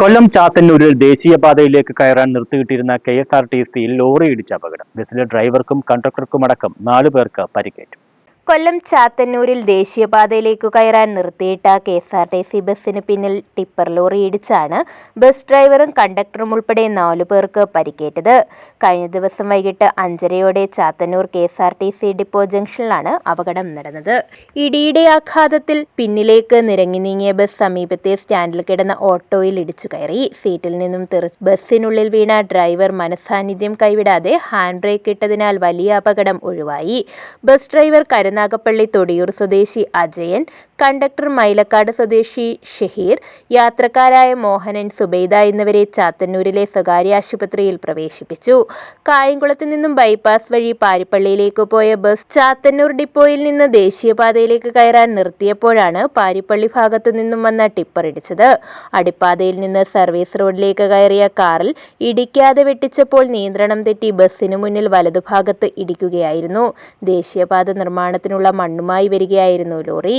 കൊല്ലം ചാത്തന്നൂരിൽ ദേശീയപാതയിലേക്ക് കയറാൻ നിർത്തിയിട്ടിരുന്ന കെ എസ് ആർ ടി സിയിൽ ലോറി ഇടിച്ച അപകടം. ബസ്സിലെ ഡ്രൈവർക്കും കണ്ടക്ടർക്കുമടക്കം നാലു പേർക്ക് പരിക്കേറ്റു. കൊല്ലം ചാത്തന്നൂരിൽ ദേശീയപാതയിലേക്ക് കയറാൻ നിർത്തിയിട്ട K S R T C ബസ്സിന് പിന്നിൽ ടിപ്പർ ലോറി ഇടിച്ചാണ് ബസ് ഡ്രൈവറും കണ്ടക്ടറും ഉൾപ്പെടെ നാലു പേർക്ക് പരിക്കേറ്റത്. കഴിഞ്ഞ ദിവസം വൈകിട്ട് അഞ്ചരയോടെ Chathannoor K S R T C depot ജംഗ്ഷനിലാണ് അപകടം നടന്നത്. ഇടിയുടെ ആഘാതത്തിൽ പിന്നിലേക്ക് നിരങ്ങി നീങ്ങിയ ബസ് സമീപത്തെ സ്റ്റാൻഡിൽ കിടന്ന ഓട്ടോയിൽ ഇടിച്ചു കയറി. സീറ്റിൽ നിന്നും തെറിച്ച് ബസ്സിനുള്ളിൽ വീണ ഡ്രൈവർ മനസാന്നിധ്യം കൈവിടാതെ ഹാൻഡ് ബ്രേക്ക് ഇട്ടതിനാൽ വലിയ അപകടം ഒഴിവായി. ബസ് ഡ്രൈവർ കരുനാഗപ്പള്ളി തൊടിയൂർ സ്വദേശി അജയൻ കണ്ടക്ടർ മൈലക്കാട് സ്വദേശി ഷഹീർ യാത്രക്കാരായ മോഹനൻ സുബൈദ എന്നിവരെ ചാത്തന്നൂരിലെ സ്വകാര്യ ആശുപത്രിയിൽ പ്രവേശിപ്പിച്ചു. കായംകുളത്ത് നിന്നും ബൈപ്പാസ് വഴി പാരിപ്പള്ളിയിലേക്ക് പോയ ബസ് ചാത്തന്നൂർ ഡിപ്പോയിൽ നിന്ന് ദേശീയപാതയിലേക്ക് കയറാൻ നിർത്തിയപ്പോഴാണ് പാരിപ്പള്ളി ഭാഗത്തു നിന്നും വന്ന ടിപ്പർ ഇടിച്ചത്. അടിപ്പാതയിൽ നിന്ന് സർവീസ് റോഡിലേക്ക് കയറിയ കാറിൽ ഇടിക്കാതെ വെട്ടിച്ചപ്പോൾ നിയന്ത്രണം തെറ്റി ബസ്സിനു മുന്നിൽ വലതുഭാഗത്ത് ഇടിക്കുകയായിരുന്നു. ദേശീയപാത നിർമ്മാണത്തിനുള്ള മണ്ണുമായി വരികയായിരുന്നു ലോറി.